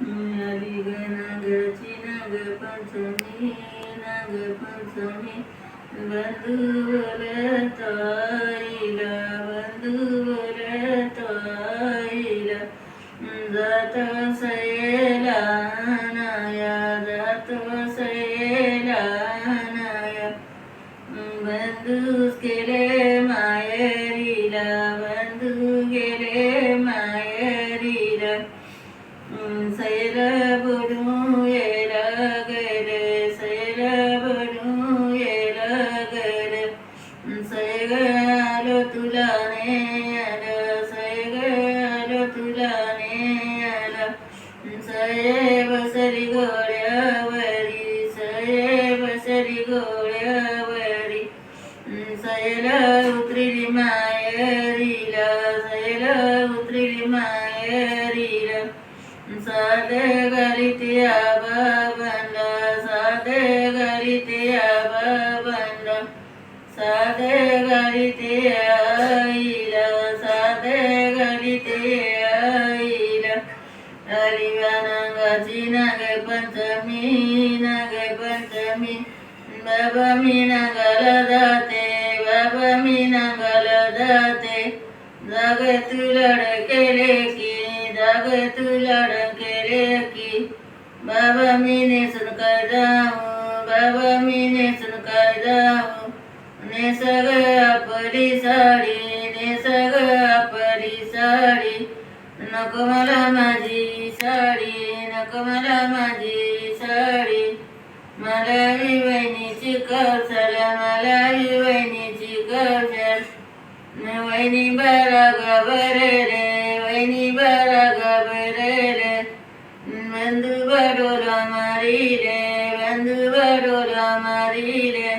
आली ग नागाची नाग पंचमी नाग पंचमी बंधू बोलताईला बंधू बोलताईला जात मायरीला सैल उतरिली मायरीला साधे गलिते आबा साधे गलिते आबा साधे गलिते आईला साधे गलिते आईला अलिवा नागाची नागे पंचमी नागे पंचमी बाबा मी नागाला जाते मी नागाला जाते जाग तुलड केले की जग तुलड केले की. बाबा मी नेसून काय जाऊ बाबा मी नेसून काय जाऊ. नेसग आपली साडी नेसग आपली साडी. नको मला माझी साडी नको मला माझी साडी. मला वहिनीची कसा ಬರರೆ ವೈನಿ ಬರಗ ಬರರೆ ಬಂದು ಬಡೋರ ಮರಿರೆ ಬಂದು ಬಡೋರ ಮರಿರೆ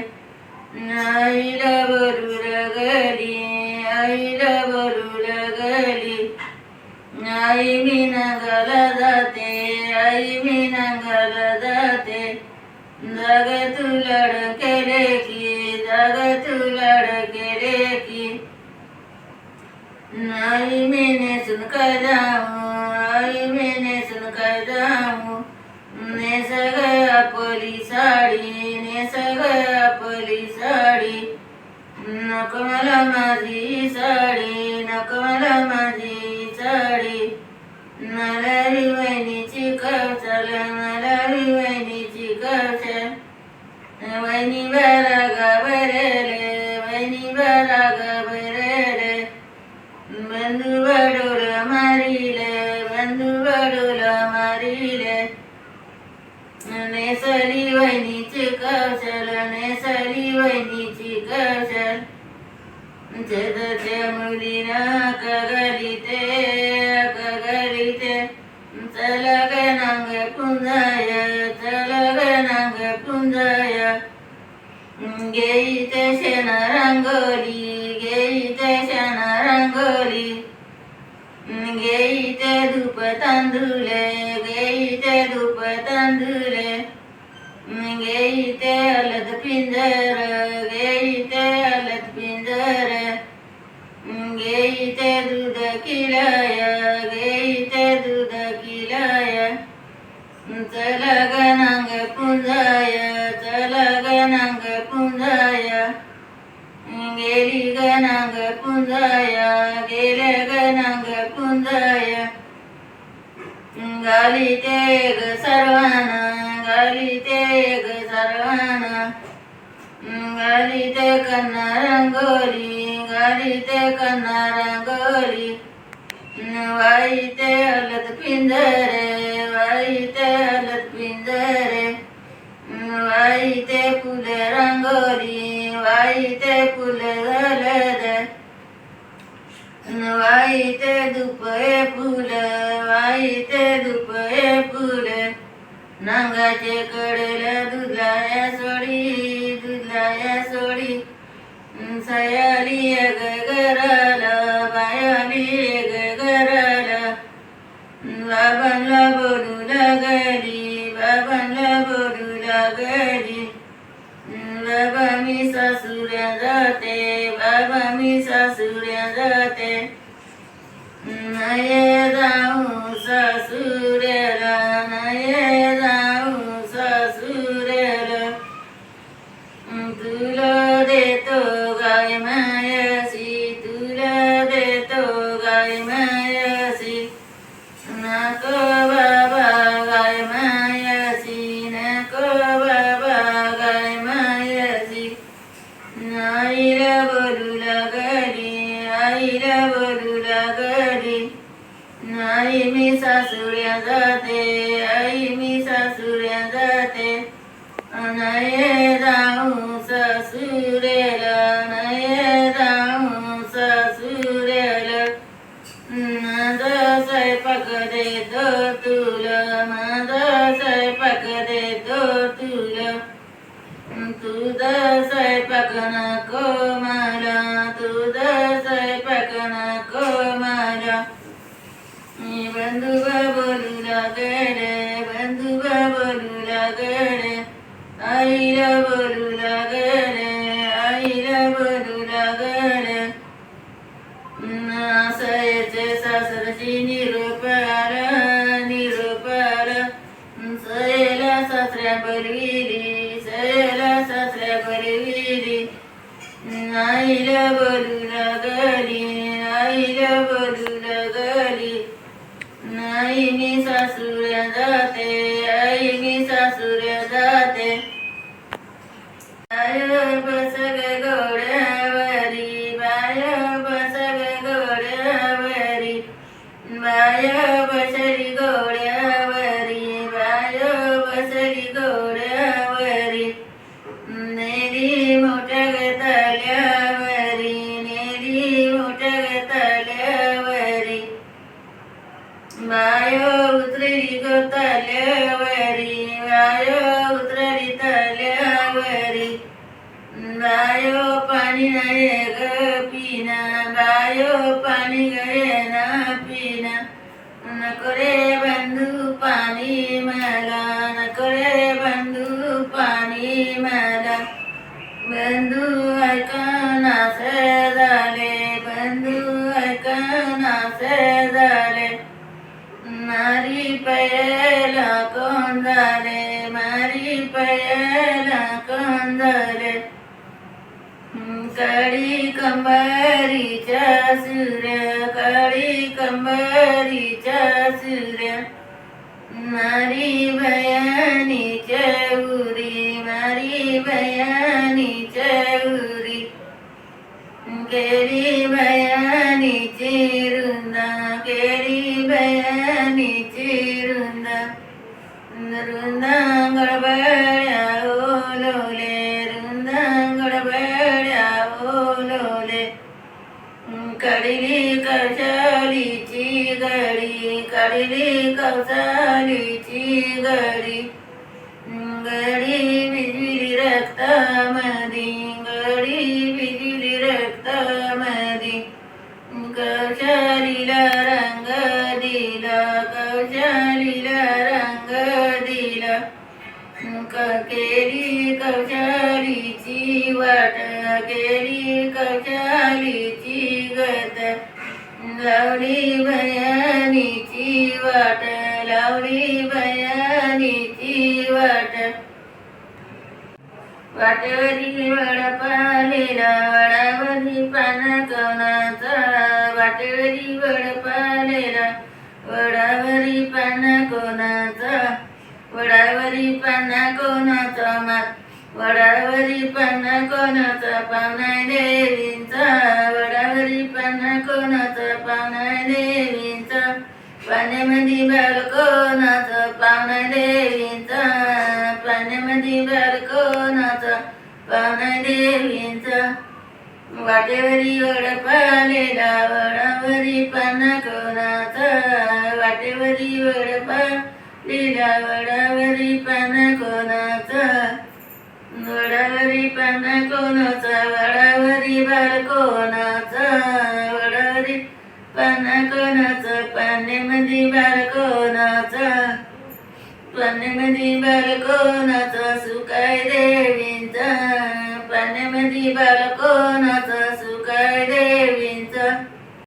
ಆಯಿಲ ಬರುರಗಲಿ ಆಯಿಲ ಬರುರಗಲಿ ನಾಯಿ आई मी नेसून काय जाऊ आई मी नेसून काय जाऊ। नेसग आपली साडी नेसग आपली साडी। नको मला माझी साडी नको मला माझी साडी। मला वहिनीची कौशल मला वहिनीची कौशल वहिनी बरा नेसली वहिनीची कौशल नेसली वहिनीची कौशल. जगत्या मुलीना कगलिते कगलिते चल ग नांग पुंजाय चल ग नांग पुंजाय गेईते शेण रांगोली गेईते शेणा रांगोली गेईते धूप तांदुले गेईते धूप तांदुले गेईते अलत पिंजर गेईते अलत पिंजर गेईते दूध किलाय गेईते दूध किलाय चल ग नांग पुंजाय चल ग पुंजाय गेली गनांग नांग पुंजाय गेले ग पुंजाय गाली ते ग सर्वाना गाली ते ग सर्वाना। गाली ते कन्ना रंगोली गाली ते कन्ना रंगोली वाई हलत अलत पिंजरे वाई ते अलत पिंजरे. वाई फुल रंगोली वाई ते फुल झालद वाई दुपये फुल वाई दुपये फुल. नांगाचे कडेला दुधाया सोडी दुधाया सोडी. सयाली ग जाते बाबा मी सासुऱ्या जाते नाही नाही जाऊ सासुरेला नाही जाऊ सासुरेला माझा स्वयंपाक देतो तुला माझा स्वयंपाक देतो तुला. तुझा स्वयंपाक नको मला तुझा स्वयंपाक नको मला. मी बंधू बोलू लागले. आईला बोलू लागले आईला बोलू लागले असायचे सासरची निरोप आला निरोप आला सयला सासऱ्या बोलविली सयला सासऱ्या बोलविली आईला बोलू लागली आईला बोलू लागली आई मी जाते पाणी नाही ग पिना बायो पाणी गए ना पिना नको रे बंधू पाणी मला नको रे बंधू पाणी मला बंधू ऐका नासे झाले बंधू ऐका नासे कंबारीच्या सूर्य काळी कंबारीच्या सूर्य मारी बयानीच्या उरी मारी बयानीच्या उरी केरी बयानीची रुंदा केरी बयानीची रुंदा रुंदा गडी बिजली कौशालीला रंग दिला कौशालीला रंग दिला क- केली कौशालीची वाट केली कौशालीची गत। लावली भयानीची वाट लावली भयानीची वाट। वाटेवरी वडपालेला वडावरी पाना कोणाचा? वाटेवरी वडपालेला वडावरी पाना कोणाचा? वडावरी पाना कोणाचा मात? वडावरी पाना कोणाचा? पाना देवींचा. वडावरी पाना कोणाचा? पाना देवींचा. पाण्यामध्ये बालकोणाचा पाना देवींचा. पाण्यामध्ये बालकोणाचा पावना देवींचा वाटेवरी वडपालेला वडावरी पाना कोणाचा वाटेवरी वडपालेला वडावरी पाना कोणाचा वडावरी पाना कोणाचा वडा पाण्यामध्ये बालकोणाचा सुकाय देवींचा पाण्यामध्ये बालकोणाचा सुकाय